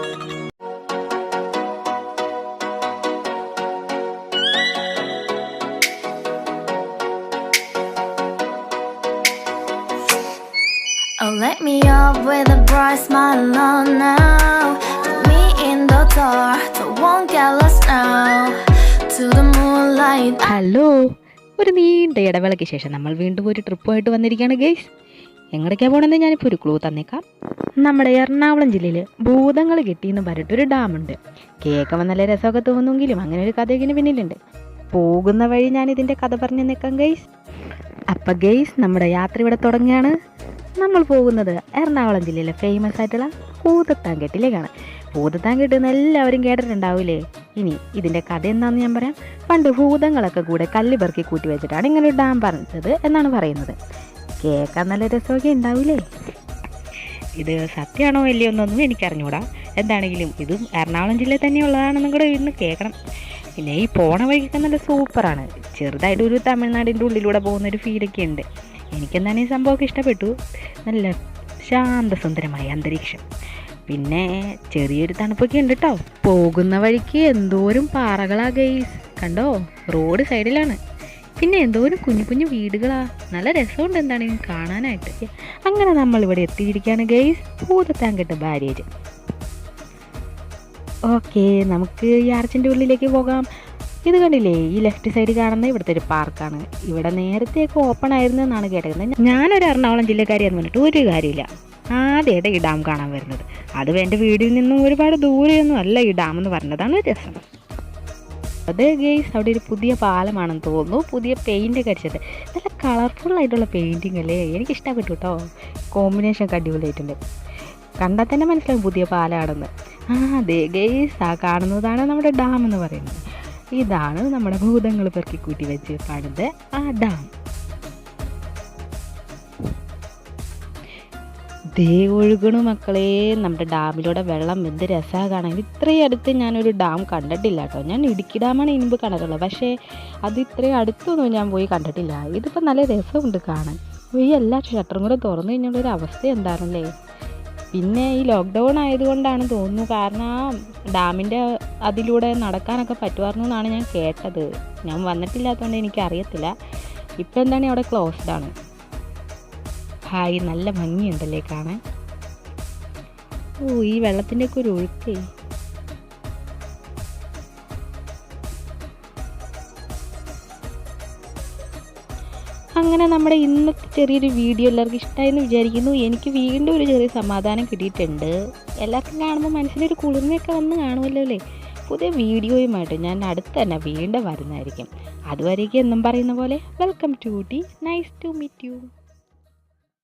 Oh, let me up with a bright smile on now. Put me in the dark, but won't get lost now. To the moonlight. Hello. ഒരു നീണ്ട ഇടവേളയ്ക്ക് ശേഷം നമ്മൾ വീണ്ടും ഒരു ട്രിപ്പുമായിട്ട് വന്നിരിക്കുകയാണ് ഗെയ്സ് എങ്ങടേക്കാണ് പോകണമെന്ന് ഞാനിപ്പോൾ ഒരു ക്ലൂ തന്നേക്കാം. നമ്മുടെ എറണാകുളം ജില്ലയിൽ ഭൂതങ്ങൾ കിട്ടിയെന്ന് പറഞ്ഞിട്ടൊരു ഡാമുണ്ട്. കേൾക്കുമ്പോൾ നല്ല രസമൊക്കെ തോന്നുമെങ്കിലും അങ്ങനെ ഒരു കഥ ഇതിന് പിന്നിലുണ്ട്. പോകുന്ന വഴി ഞാൻ ഇതിന്റെ കഥ പറഞ്ഞു നിൽക്കാം ഗെയ്സ് അപ്പം ഗെയ്സ് നമ്മുടെ യാത്ര ഇവിടെ തുടങ്ങുകയാണ്. നമ്മൾ പോകുന്നത് എറണാകുളം ജില്ലയിലെ ഫേമസ് ആയിട്ടുള്ള ഭൂതത്താൻകെട്ടിലേക്കാണ് ഭൂതത്താൻകെട്ട് എന്ന് എല്ലാവരും കേട്ടിട്ടുണ്ടാവില്ലേ ഇനി ഇതിന്റെ കഥ എന്താണെന്ന് ഞാൻ പറയാം. പണ്ട് ഭൂതങ്ങളൊക്കെ കൂടെ കല്ല് പെറുക്കി കൂട്ടി വെച്ചിട്ടാണ് ഇങ്ങനെ ഒരു ഡാം പറഞ്ഞത് എന്നാണ് പറയുന്നത്. കേൾക്കാൻ നല്ല രസമൊക്കെ ഉണ്ടാവില്ലേ ഇത് സത്യമാണോ അല്ലയോ എന്നൊന്നും എനിക്കറിഞ്ഞൂടാ. എന്താണെങ്കിലും ഇതും എറണാകുളം ജില്ലയിൽ തന്നെയുള്ളതാണെന്നും കൂടെ ഇന്ന് കേൾക്കണം. പിന്നെ ഈ പോണ വഴിക്കൊക്കെ നല്ല സൂപ്പറാണ്. ചെറുതായിട്ട് ഒരു തമിഴ്നാടിന്റെ ഉള്ളിലൂടെ പോകുന്ന ഒരു ഫീലൊക്കെ ഉണ്ട്. എനിക്കെന്താണ് ഈ സംഭവമൊക്കെ ഇഷ്ടപ്പെട്ടു? നല്ല ശാന്തസുന്ദരമായ അന്തരീക്ഷം. പിന്നെ ചെറിയൊരു തണുപ്പൊക്കെ ഉണ്ട് കേട്ടോ പോകുന്ന വഴിക്ക് എന്തോരം പാറകളാ ഗെയ്സ് കണ്ടോ? റോഡ് സൈഡിലാണ് പിന്നെ എന്തോരം കുഞ്ഞു കുഞ്ഞു വീടുകളാ. നല്ല രസമുണ്ട് എന്താണ് കാണാനായിട്ട്. അങ്ങനെ നമ്മൾ ഇവിടെ എത്തിയിരിക്കുകയാണ് ഗെയ്സ് ഭൂതത്താങ്കെട്ട് ബാരേജ് ഓക്കെ നമുക്ക് ഈ ആർച്ചിന്റെ ഉള്ളിലേക്ക് പോകാം. ഇത് കണ്ടില്ലേ ഈ ലെഫ്റ്റ് സൈഡ് കാണുന്ന ഇവിടുത്തെ ഒരു പാർക്കാണ്. ഇവിടെ നേരത്തെയൊക്കെ ഓപ്പൺ ആയിരുന്നു എന്നാണ് കേട്ടത്. ഞാനൊരു എറണാകുളം ജില്ലക്കാരിയെന്ന് പറഞ്ഞിട്ട് ഒരു കാര്യമില്ല. ആദ്യമായിട്ട് ഈ ഡാം കാണാൻ വരുന്നത്. അത് എന്റെ വീടിൽ നിന്നും ഒരുപാട് ദൂരെയൊന്നും അല്ല ഈ ഡാം എന്ന് പറഞ്ഞതാണ് രസം. അത് ഗെയ്സ് അവിടെ ഒരു പുതിയ പാലമാണെന്ന് തോന്നുന്നു. പുതിയ പെയിന്റ് ഒക്കെ അടിച്ചത് നല്ല ആയിട്ടുള്ള പെയിന്റിങ് അല്ലേ? എനിക്ക് ഇഷ്ടപ്പെട്ടു കേട്ടോ. കോമ്പിനേഷൻ ഒക്കെ അടിപൊളിയായിട്ടുണ്ട്. കണ്ടാൽ തന്നെ മനസ്സിലാവും പുതിയ പാലാണെന്ന്. ആ അതെ ഗെയ്സ് ആ കാണുന്നതാണ് നമ്മുടെ ഡാം എന്ന് പറയുന്നത്. ഇതാണ് നമ്മുടെ ഭൂതങ്ങൾ പെറുക്കി കൂട്ടി വെച്ച് പണിത് ആ ഡാം. ദേ ഒഴുകണു മക്കളെ. നമ്മുടെ ഡാമിലൂടെ വെള്ളം എന്ത് രസമാണ് കാണാൻ ഇത്രയും അടുത്ത് ഞാനൊരു ഡാം കണ്ടിട്ടില്ല കേട്ടോ. ഞാൻ ഇടുക്കി ഡാമാണ് ഇനിമ്പ് കണ്ടിട്ടുള്ളത് പക്ഷേ അത് ഇത്രയും അടുത്തൊന്നും ഞാൻ പോയി കണ്ടിട്ടില്ല. ഇതിപ്പോൾ നല്ല രസമുണ്ട് കാണാൻ. ഈ എല്ലാ ഷട്ടറും കൂടെ തുറന്നു കഴിഞ്ഞുള്ളൊരു അവസ്ഥ എന്താണല്ലേ? പിന്നെ ഈ ലോക്ക്ഡൗൺ ആയതുകൊണ്ടാണ് തോന്നുന്നു. കാരണം ആ ഡാമിന്റെ അതിലൂടെ നടക്കാനൊക്കെ പറ്റുമായിരുന്നു എന്നാണ് ഞാൻ കേട്ടത്. ഞാൻ വന്നിട്ടില്ലാത്തതുകൊണ്ട് എനിക്കറിയത്തില്ല. ഇപ്പോൾ ഇപ്പം എന്താണ് അവിടെ ക്ലോസ്ഡ് ആണ്? ഹായ് നല്ല ഭംഗിയുണ്ടല്ലേ കാണാൻ? ഓ ഈ വെള്ളത്തിന്റെ ഒക്കെ ഒരു ഒഴുക്കേ. അങ്ങനെ നമ്മുടെ ഇന്നത്തെ ചെറിയൊരു വീഡിയോ എല്ലാവർക്കും ഇഷ്ടമായെന്ന് വിചാരിക്കുന്നു. എനിക്ക് വീണ്ടും ഒരു ചെറിയ സമാധാനം കിട്ടിയിട്ടുണ്ട്. എല്ലാവർക്കും കാണുമ്പോൾ മനസ്സിനൊരു കുളിർമയൊക്കെ വന്ന് കാണുമല്ലോ അല്ലേ? പുതിയ വീഡിയോയുമായിട്ട് ഞാൻ അടുത്ത് തന്നെ വീണ്ടും വരുന്നതായിരിക്കും. അതുവരേക്കും എന്നും പറയുന്ന പോലെ welcome to T nice to meet you